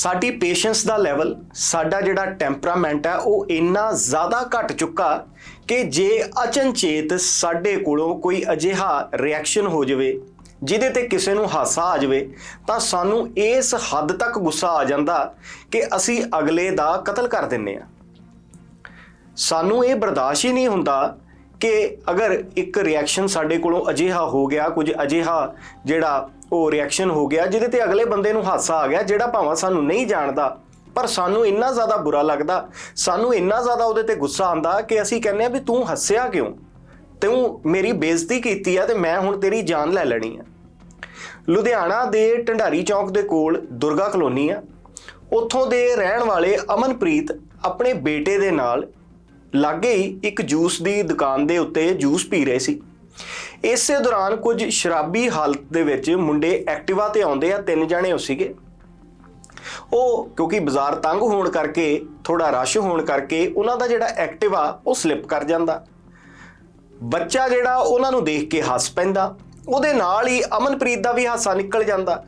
ਸਾਡੀ ਪੇਸ਼ੈਂਸ ਦਾ ਲੈਵਲ ਸਾਡਾ ਜਿਹੜਾ ਟੈਂਪਰਾਮੈਂਟ ਹੈ, ਉਹ ਇੰਨਾ ਜ਼ਿਆਦਾ ਘਟ ਚੁੱਕਾ ਕਿ ਜੇ ਅਚਨਚੇਤ ਸਾਡੇ ਕੋਲੋਂ ਕੋਈ ਅਜਿਹਾ ਰਿਐਕਸ਼ਨ ਹੋ ਜਾਵੇ, ਜਿਹਦੇ ਤੇ ਕਿਸੇ ਨੂੰ ਹਾਸਾ ਆ ਜਾਵੇ, ਤਾਂ ਸਾਨੂੰ ਇਸ ਹੱਦ ਤੱਕ ਗੁੱਸਾ ਆ ਜਾਂਦਾ ਕਿ ਅਸੀਂ ਅਗਲੇ ਦਾ ਕਤਲ ਕਰ ਦਿੰਨੇ ਆ ਸਾਨੂੰ ਇਹ ਬਰਦਾਸ਼ਤ ਹੀ ਨਹੀਂ ਹੁੰਦਾ ਕਿ ਅਗਰ ਇੱਕ ਰਿਐਕਸ਼ਨ ਸਾਡੇ ਕੋਲੋਂ ਅਜਿਹਾ ਹੋ ਗਿਆ, ਕੁਝ ਅਜਿਹਾ ਜਿਹੜਾ ਉਹ ਰਿਐਕਸ਼ਨ ਹੋ ਗਿਆ, ਜਿਹਦੇ ਤੇ ਅਗਲੇ ਬੰਦੇ ਨੂੰ ਹਾਸਾ ਆ ਗਿਆ, ਜਿਹੜਾ ਭਾਵੇਂ ਸਾਨੂੰ ਨਹੀਂ ਜਾਣਦਾ, ਪਰ ਸਾਨੂੰ ਇੰਨਾ ਜ਼ਿਆਦਾ ਬੁਰਾ ਲੱਗਦਾ, ਸਾਨੂੰ ਇੰਨਾ ਜ਼ਿਆਦਾ ਉਹਦੇ ਤੇ ਗੁੱਸਾ ਆਂਦਾ ਕਿ ਅਸੀਂ ਕਹਿੰਦੇ ਆ ਵੀ ਤੂੰ ਹੱਸਿਆ ਕਿਉਂ? ਤੂੰ ਮੇਰੀ ਬੇਇੱਜ਼ਤੀ ਕੀਤੀ ਆ ਤੇ ਮੈਂ ਹੁਣ ਤੇਰੀ ਜਾਨ ਲੈ ਲੈਣੀ ਆ। ਲੁਧਿਆਣਾ ਦੇ ਢੰਡਾਰੀ ਚੌਂਕ ਦੇ ਕੋਲ ਦੁਰਗਾ ਕਲੋਨੀ ਆ। ਉੱਥੋਂ ਦੇ ਰਹਿਣ ਵਾਲੇ ਅਮਨਪ੍ਰੀਤ ਆਪਣੇ ਬੇਟੇ ਦੇ ਨਾਲ ਲਾਗੇ ਹੀ ਇੱਕ ਜੂਸ ਦੀ ਦੁਕਾਨ ਦੇ ਉੱਤੇ ਜੂਸ ਪੀ ਰਹੇ ਸੀ। ਇਸੇ ਦੌਰਾਨ ਕੁਝ ਸ਼ਰਾਬੀ ਹਾਲਤ ਦੇ ਵਿੱਚ ਮੁੰਡੇ ਐਕਟਿਵਾ ਤੇ ਆਉਂਦੇ ਆ, ਤਿੰਨ ਜਣੇ ਹੋ ਸੀਗੇ। ਉਹ ਕਿਉਂਕਿ ਬਾਜ਼ਾਰ ਤੰਗ ਹੋਣ ਕਰਕੇ ਥੋੜਾ ਰਸ਼ ਹੋਣ ਕਰਕੇ ਉਹਨਾਂ ਦਾ ਜਿਹੜਾ ਐਕਟਿਵਾ, ਉਹ ਸਲਿੱਪ ਕਰ ਜਾਂਦਾ। ਬੱਚਾ ਜਿਹੜਾ, ਉਹਨਾਂ ਨੂੰ ਦੇਖ ਕੇ ਹੱਸ ਪੈਂਦਾ। ਉਹਦੇ ਨਾਲ ਹੀ ਅਮਨਪ੍ਰੀਤ ਦਾ ਵੀ ਹਾਸਾ ਨਿਕਲ ਜਾਂਦਾ।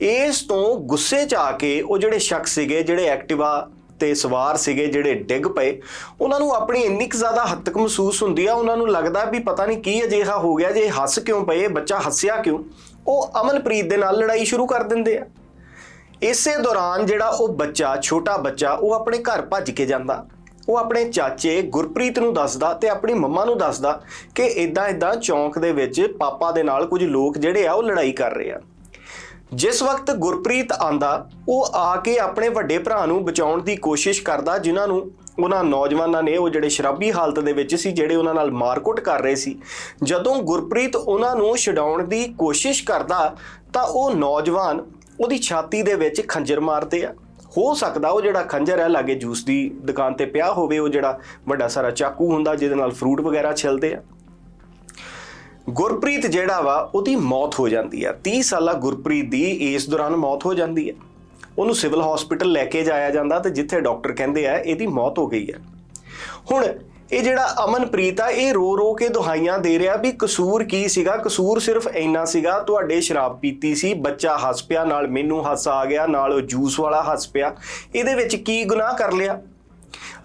ਇਸ ਤੋਂ ਗੁੱਸੇ 'ਚ ਆ ਕੇ ਉਹ ਜਿਹੜੇ ਸ਼ਖਸ ਸੀਗੇ, ਜਿਹੜੇ ਐਕਟਿਵਾ ਤੇ ਸਵਾਰ ਸੀਗੇ ਜਿਹੜੇ ਡਿੱਗ ਪਏ, ਉਹਨਾਂ ਨੂੰ ਆਪਣੀ ਇੰਨੀ ਕੁ ਜ਼ਿਆਦਾ ਹੱਤਕ ਮਹਿਸੂਸ ਹੁੰਦੀ ਆ, ਉਹਨਾਂ ਨੂੰ ਲੱਗਦਾ ਵੀ ਪਤਾ ਨਹੀਂ ਕੀ ਅਜਿਹਾ ਹੋ ਗਿਆ, ਜੇ ਹੱਸ ਕਿਉਂ ਪਏ ਬੱਚਾ ਹੱਸਿਆ ਕਿਉਂ? ਉਹ ਅਮਨਪ੍ਰੀਤ ਦੇ ਨਾਲ ਲੜਾਈ ਸ਼ੁਰੂ ਕਰ ਦਿੰਦੇ ਆ। ਇਸੇ ਦੌਰਾਨ ਜਿਹੜਾ ਉਹ ਬੱਚਾ, ਛੋਟਾ ਬੱਚਾ, ਉਹ ਆਪਣੇ ਘਰ ਭੱਜ ਕੇ ਜਾਂਦਾ। ਉਹ ਆਪਣੇ ਚਾਚੇ ਗੁਰਪ੍ਰੀਤ ਨੂੰ ਦੱਸਦਾ ਤੇ ਆਪਣੀ ਮੰਮਾ ਨੂੰ ਦੱਸਦਾ ਕਿ ਇਦਾਂ ਇਦਾਂ ਚੌਂਕ ਦੇ ਵਿੱਚ ਪਾਪਾ ਦੇ ਨਾਲ ਕੁਝ ਲੋਕ ਜਿਹੜੇ ਆ, ਉਹ ਲੜਾਈ ਕਰ ਰਹੇ ਆ। ਜਿਸ ਵਕਤ ਗੁਰਪ੍ਰੀਤ ਆਂਦਾ, ਉਹ ਆ ਕੇ ਆਪਣੇ ਵੱਡੇ ਭਰਾ ਨੂੰ ਬਚਾਉਣ ਦੀ ਕੋਸ਼ਿਸ਼ ਕਰਦਾ, ਜਿਨ੍ਹਾਂ ਨੂੰ ਉਹਨਾਂ ਨੌਜਵਾਨਾਂ ਨੇ, ਉਹ ਜਿਹੜੇ ਸ਼ਰਾਬੀ ਹਾਲਤ ਦੇ ਵਿੱਚ ਸੀ, ਜਿਹੜੇ ਉਹਨਾਂ ਨਾਲ ਮਾਰਕੁੱਟ ਕਰ ਰਹੇ ਸੀ। ਜਦੋਂ ਗੁਰਪ੍ਰੀਤ ਉਹਨਾਂ ਨੂੰ ਛਡਾਉਣ ਦੀ ਕੋਸ਼ਿਸ਼ ਕਰਦਾ, ਤਾਂ ਉਹ ਨੌਜਵਾਨ ਉਹਦੀ ਛਾਤੀ ਦੇ ਵਿੱਚ ਖੰਜਰ ਮਾਰਦੇ ਆ। ਹੋ ਸਕਦਾ ਉਹ ਜਿਹੜਾ ਖੰਜਰ ਹੈ, ਲਾਗੇ ਜੂਸ ਦੀ ਦੁਕਾਨ ਤੇ ਪਿਆ ਹੋਵੇ, ਉਹ ਜਿਹੜਾ ਵੱਡਾ ਸਾਰਾ ਚਾਕੂ ਹੁੰਦਾ, ਜਿਹਦੇ ਨਾਲ ਫਰੂਟ ਵਗੈਰਾ ਛਿਲਦੇ ਆ। ਗੁਰਪ੍ਰੀਤ ਜਿਹੜਾ ਵਾ, ਉਹਦੀ ਮੌਤ ਹੋ ਜਾਂਦੀ ਆ। 30 ਸਾਲਾ ਗੁਰਪ੍ਰੀਤ ਦੀ ਇਸ ਦੌਰਾਨ ਮੌਤ ਹੋ ਜਾਂਦੀ ਹੈ ਉਹਨੂੰ ਸਿਵਲ ਹਸਪੀਟਲ ਲੈ ਕੇ ਜਾਇਆ ਜਾਂਦਾ ਤੇ ਜਿੱਥੇ ਡਾਕਟਰ ਕਹਿੰਦੇ ਆ, ਇਹਦੀ ਮੌਤ ਹੋ ਗਈ ਹੈ ਹੁਣ ਇਹ ਜਿਹੜਾ ਅਮਨਪ੍ਰੀਤ ਆ, ਇਹ ਰੋ ਰੋ ਕੇ ਦੁਹਾਈਆਂ ਦੇ ਰਿਹਾ ਵੀ ਕਸੂਰ ਕੀ ਸੀਗਾ? ਕਸੂਰ ਸਿਰਫ ਇੰਨਾ ਸੀਗਾ, ਤੁਹਾਡੇ ਸ਼ਰਾਬ ਪੀਤੀ ਸੀ, ਬੱਚਾ ਹੱਸ ਪਿਆ, ਨਾਲ ਮੈਨੂੰ ਹੱਸ ਆ ਗਿਆ, ਨਾਲ ਉਹ ਜੂਸ ਵਾਲਾ ਹੱਸ ਪਿਆ। ਇਹਦੇ ਵਿੱਚ ਕੀ ਗੁਨਾਹ ਕਰ ਲਿਆ?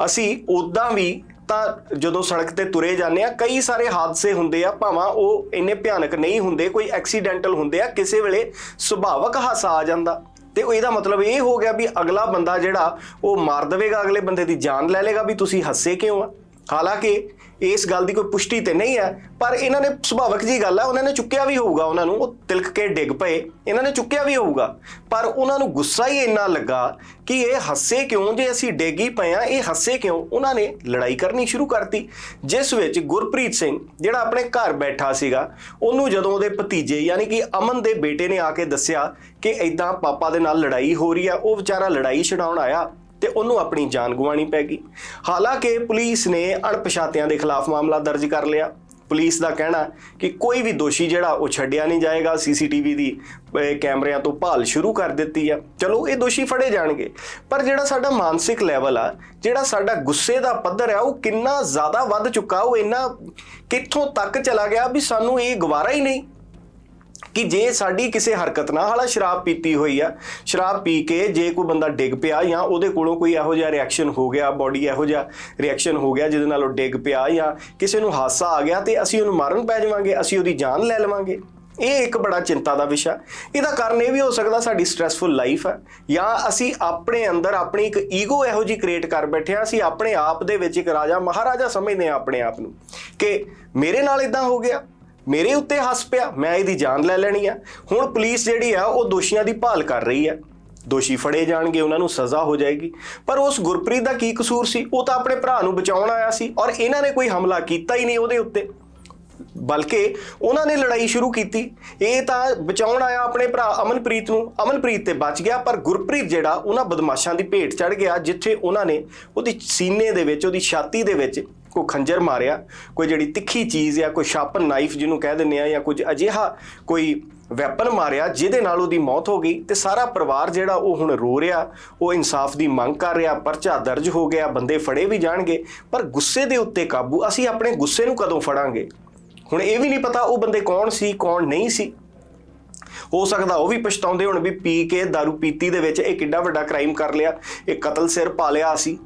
ਅਸੀਂ ਉਦਾਂ ਵੀ ਤਾਂ ਜਦੋਂ ਸੜਕ ਤੇ ਤੁਰੇ ਜਾਂਦੇ ਆ, ਕਈ ਸਾਰੇ ਹਾਦਸੇ ਹੁੰਦੇ ਆ, ਭਾਵਾਂ ਉਹ ਇੰਨੇ ਭਿਆਨਕ ਨਹੀਂ ਹੁੰਦੇ, ਕੋਈ ਐਕਸੀਡੈਂਟਲ ਹੁੰਦੇ ਆ, ਕਿਸੇ ਵੇਲੇ ਸੁਭਾਵਕ ਹਾਸਾ ਆ ਜਾਂਦਾ। ਤੇ ਇਹਦਾ ਮਤਲਬ ਇਹ ਹੋ ਗਿਆ ਵੀ ਅਗਲਾ ਬੰਦਾ ਜਿਹੜਾ, ਉਹ ਮਾਰ ਦੇਵੇਗਾ ਅਗਲੇ ਬੰਦੇ ਦੀ ਜਾਨ ਲੈ ਲੇਗਾ ਵੀ ਤੁਸੀਂ ਹੱਸੇ ਕਿਉਂ ਆ? ਹਾਲਾਂਕਿ ਇਸ ਗੱਲ ਦੀ ਕੋਈ ਪੁਸ਼ਟੀ ਤੇ ਨਹੀਂ ਹੈ, ਪਰ ਇਹਨਾਂ ਨੇ ਸੁਭਾਵਕ ਜੀ ਗੱਲ ਹੈ, ਉਹਨਾਂ ਨੇ ਚੁੱਕਿਆ ਵੀ ਹੋਊਗਾ, ਉਹਨਾਂ ਨੂੰ ਉਹ ਤਿਲਕ ਕੇ ਡਿੱਗ ਪਏ, ਇਹਨਾਂ ਨੇ ਚੁੱਕਿਆ ਵੀ ਹੋਊਗਾ। ਪਰ ਉਹਨਾਂ ਨੂੰ ਗੁੱਸਾ ਹੀ ਇੰਨਾ ਲੱਗਾ ਕਿ ਇਹ ਹੱਸੇ ਕਿਉਂ, ਜੇ ਅਸੀਂ ਡਿੱਗ ਪਏ ਆ ਇਹ ਹੱਸੇ ਕਿਉਂ? ਉਹਨਾਂ ਨੇ ਲੜਾਈ ਕਰਨੀ ਸ਼ੁਰੂ ਕਰਤੀ। ਜਿਸ ਵਿੱਚ ਗੁਰਪ੍ਰੀਤ ਸਿੰਘ, ਜਿਹੜਾ ਆਪਣੇ ਘਰ ਬੈਠਾ ਸੀਗਾ, ਉਹਨੂੰ ਜਦੋਂ ਉਹਦੇ ਭਤੀਜੇ, ਯਾਨੀ ਕਿ ਅਮਨ ਦੇ ਬੇਟੇ ਨੇ ਆ ਕੇ ਦੱਸਿਆ ਕਿ ਇਦਾਂ ਪਾਪਾ ਦੇ ਨਾਲ ਲੜਾਈ ਹੋ ਰਹੀ ਆ ਉਹ ਵਿਚਾਰਾ ਲੜਾਈ ਛਡਾਉਣ ਆਇਆ। ਤੇ ਉਹਨੂੰ ਆਪਣੀ ਜਾਨ ਗਵਾਣੀ ਪੈ ਗਈ। ਹਾਲਾਂਕਿ ਪੁਲਿਸ ਨੇ ਅਣਪਛਾਤਿਆਂ ਦੇ ਖਿਲਾਫ ਮਾਮਲਾ ਦਰਜ ਕਰ ਲਿਆ। ਪੁਲਿਸ ਦਾ ਕਹਿਣਾ ਕਿ ਕੋਈ ਵੀ ਦੋਸ਼ੀ ਜਿਹੜਾ, ਉਹ ਛੱਡਿਆ ਨਹੀਂ ਜਾਏਗਾ। ਸੀਸੀਟੀਵੀ ਦੀ ਕੈਮਰਿਆਂ ਤੋਂ ਭਾਲ ਸ਼ੁਰੂ ਕਰ ਦਿੱਤੀ ਆ। ਚਲੋ, ਇਹ ਦੋਸ਼ੀ ਫੜੇ ਜਾਣਗੇ। ਪਰ ਜਿਹੜਾ ਸਾਡਾ ਮਾਨਸਿਕ ਲੈਵਲ ਆ, ਜਿਹੜਾ ਸਾਡਾ ਗੁੱਸੇ ਦਾ ਪੱਧਰ ਆ, ਉਹ ਕਿੰਨਾ ਜ਼ਿਆਦਾ ਵੱਧ ਚੁੱਕਾ, ਉਹ ਇੰਨਾ ਕਿੱਥੋਂ ਤੱਕ ਚਲਾ ਗਿਆ ਵੀ ਸਾਨੂੰ ਇਹ ਗਵਾਰਾ ਹੀ ਨਹੀਂ। ਕਿ ਜੇ ਸਾਡੀ ਕਿਸੇ ਹਰਕਤ ਨਾਲ ਹਾਲਾ ਸ਼ਰਾਬ ਪੀਤੀ ਹੋਈ ਆ, ਸ਼ਰਾਬ ਪੀ ਕੇ ਜੇ ਕੋਈ ਬੰਦਾ ਡਿੱਗ ਪਿਆ ਜਾਂ ਉਹਦੇ ਕੋਲੋਂ ਕੋਈ ਇਹੋ ਜਿਹਾ ਰਿਐਕਸ਼ਨ ਹੋ ਗਿਆ ਬਾਡੀ ਇਹੋ ਜਿਹਾ ਰਿਐਕਸ਼ਨ ਹੋ ਗਿਆ, ਜਿਹਦੇ ਨਾਲ ਉਹ ਡਿੱਗ ਪਿਆ ਜਾਂ ਕਿਸੇ ਨੂੰ ਹਾਸਾ ਆ ਗਿਆ ਤੇ ਅਸੀਂ ਉਹਨੂੰ ਮਾਰਨ ਪੈ ਜਾਵਾਂਗੇ, ਅਸੀਂ ਉਹਦੀ ਜਾਨ ਲੈ ਲਵਾਂਗੇ। ਇਹ ਇੱਕ ਬੜਾ ਚਿੰਤਾ ਦਾ ਵਿਸ਼ਾ। ਇਹਦਾ ਕਾਰਨ ਇਹ ਵੀ ਹੋ ਸਕਦਾ ਸਾਡੀ ਸਟ੍ਰੈਸਫੁਲ ਲਾਈਫ ਹੈ ਜਾਂ ਅਸੀਂ ਆਪਣੇ ਅੰਦਰ ਆਪਣੀ ਇੱਕ ਈਗੋ ਇਹੋ ਜੀ ਕ੍ਰੀਏਟ ਕਰ ਬੈਠੇ ਹਾਂ, ਅਸੀਂ ਆਪਣੇ ਆਪ ਦੇ ਵਿੱਚ ਇੱਕ ਰਾਜਾ, ਮਹਾਰਾਜਾ ਸਮਝਦੇ ਹਾਂ ਆਪਣੇ ਆਪ ਨੂੰ ਕਿ ਮੇਰੇ ਨਾਲ ਇਦਾਂ ਹੋ ਗਿਆ ਮੇਰੇ ਉੱਤੇ ਹੱਸ ਪਿਆ, ਮੈਂ ਇਹਦੀ ਜਾਨ ਲੈ ਲੈਣੀ ਆ। ਹੁਣ ਪੁਲਿਸ ਜਿਹੜੀ ਆ, ਉਹ ਦੋਸ਼ੀਆਂ ਦੀ ਭਾਲ ਕਰ ਰਹੀ ਆ। ਦੋਸ਼ੀ ਫੜੇ ਜਾਣਗੇ, ਉਹਨਾਂ ਨੂੰ ਸਜ਼ਾ ਹੋ ਜਾਏਗੀ। ਪਰ ਉਸ ਗੁਰਪ੍ਰੀਤ ਦਾ ਕੀ ਕਸੂਰ ਸੀ? ਉਹ ਤਾਂ ਆਪਣੇ ਭਰਾ ਨੂੰ ਬਚਾਉਣ ਆਇਆ ਸੀ ਔਰ ਇਹਨਾਂ ਨੇ ਕੋਈ ਹਮਲਾ ਕੀਤਾ ਹੀ ਨਹੀਂ ਉਹਦੇ ਉੱਤੇ। ਬਲਕਿ ਉਹਨਾਂ ਨੇ ਲੜਾਈ ਸ਼ੁਰੂ ਕੀਤੀ। ਇਹ ਤਾਂ ਬਚਾਉਣ ਆਇਆ ਆਪਣੇ ਭਰਾ ਅਮਨਪ੍ਰੀਤ ਨੂੰ। ਅਮਨਪ੍ਰੀਤ ਤੇ ਬਚ ਗਿਆ, ਪਰ ਗੁਰਪ੍ਰੀਤ ਜਿਹੜਾ, ਉਹਨਾਂ ਬਦਮਾਸ਼ਾਂ ਦੀ ਭੇਟ ਚੜ ਗਿਆ, ਜਿੱਥੇ ਉਹਨਾਂ ਨੇ ਉਹਦੀ ਸੀਨੇ ਦੇ ਵਿੱਚ, ਉਹਦੀ ਛਾਤੀ ਦੇ ਵਿੱਚ ਕੋਈ ਖੰਜਰ ਮਾਰਿਆ, ਕੋਈ ਜਿਹੜੀ ਤਿੱਖੀ ਚੀਜ਼ ਜਾਂ ਕੋਈ ਸ਼ਾਰਪਨ ਨਾਈਫ ਜਿਹਨੂੰ ਕਹਿ ਦਿੰਦੇ ਆ, ਜਾਂ ਕੁਝ ਅਜਿਹਾ ਕੋਈ ਵੈਪਨ ਮਾਰਿਆ, ਜਿਹਦੇ ਨਾਲ ਉਹਦੀ ਮੌਤ ਹੋ ਗਈ ਤੇ ਸਾਰਾ ਪਰਿਵਾਰ ਜਿਹੜਾ ਉਹ ਹੁਣ ਰੋ ਰਿਹਾ, ਉਹ ਇਨਸਾਫ ਦੀ ਮੰਗ ਕਰ ਰਿਹਾ, ਪਰਚਾ ਦਰਜ ਹੋ ਗਿਆ, ਬੰਦੇ ਫੜੇ ਵੀ ਜਾਣਗੇ, ਪਰ ਗੁੱਸੇ ਦੇ ਉੱਤੇ ਕਾਬੂ ਅਸੀਂ ਆਪਣੇ ਗੁੱਸੇ ਨੂੰ ਕਦੋਂ ਫੜਾਂਗੇ? ਹੁਣ ਇਹ ਵੀ ਨਹੀਂ ਪਤਾ ਉਹ ਬੰਦੇ ਕੌਣ ਸੀ, ਕੌਣ ਨਹੀਂ ਸੀ। ਹੋ ਸਕਦਾ ਉਹ ਵੀ ਪਛਤਾਉਂਦੇ ਹੁਣ ਵੀ ਪੀ ਕੇ दारू ਪੀਤੀ ਦੇ ਵਿੱਚ ਇਹ ਕਿੱਡਾ ਵੱਡਾ ਕ੍ਰਾਈਮ ਕਰ ਲਿਆ, ਇਹ ਕਤਲ ਸਿਰ ਪਾ ਲਿਆ ਸੀ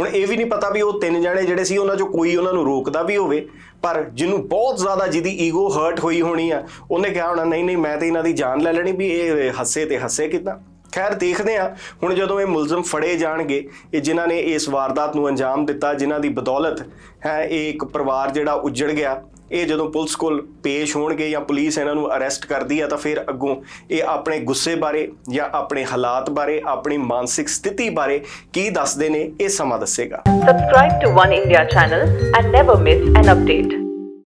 ਹੁਣ ਇਹ ਵੀ ਨਹੀਂ ਪਤਾ ਵੀ ਉਹ ਤਿੰਨ ਜਣੇ ਜਿਹੜੇ ਸੀ, ਉਹਨਾਂ ਚੋਂ ਕੋਈ ਉਹਨਾਂ ਨੂੰ ਰੋਕਦਾ ਵੀ ਹੋਵੇ, ਪਰ ਜਿਹਨੂੰ ਬਹੁਤ ਜ਼ਿਆਦਾ ਜਿਹਦੀ ਈਗੋ ਹਰਟ ਹੋਈ ਹੋਣੀ ਆ, ਉਹਨੇ ਕਿਹਾ ਹੋਣਾ, ਨਹੀਂ ਨਹੀਂ, ਮੈਂ ਤੇ ਇਹਨਾਂ ਦੀ ਜਾਨ ਲੈ ਲੈਣੀ ਵੀ ਇਹ ਹੱਸੇ ਤੇ ਹੱਸੇ ਕਿਦਾਂ? ਖੈਰ, ਦੇਖਦੇ ਆ ਹੁਣ ਜਦੋਂ ਇਹ ਮੁਲਜ਼ਮ ਫੜੇ ਜਾਣਗੇ, ਇਹ ਜਿਨ੍ਹਾਂ ਨੇ ਇਸ ਵਾਰਦਾਤ ਨੂੰ ਅੰਜਾਮ ਦਿੱਤਾ, ਜਿਨ੍ਹਾਂ ਦੀ ਬਦੌਲਤ, ਹੈ, ਇਹ ਇੱਕ ਪਰਿਵਾਰ ਜਿਹੜਾ ਉੱਜੜ ਗਿਆ ਇਹ ਜਦੋਂ ਪੁਲਿਸ ਕੋਲ ਪੇਸ਼ ਹੋਣਗੇ ਜਾਂ ਪੁਲਿਸ ਇਹਨਾਂ ਨੂੰ ਅਰੈਸਟ ਕਰਦੀ ਹੈ ਤਾਂ ਫਿਰ ਅੱਗੋਂ ਇਹ ਆਪਣੇ ਗੁੱਸੇ ਬਾਰੇ ਜਾਂ ਆਪਣੇ ਹਾਲਾਤ ਬਾਰੇ, ਆਪਣੀ ਮਾਨਸਿਕ ਸਥਿਤੀ ਬਾਰੇ ਕੀ ਦੱਸਦੇ ਨੇ, ਇਹ ਸਮਾਂ ਦੱਸੇਗਾ Subscribe to One India channel and never miss an update.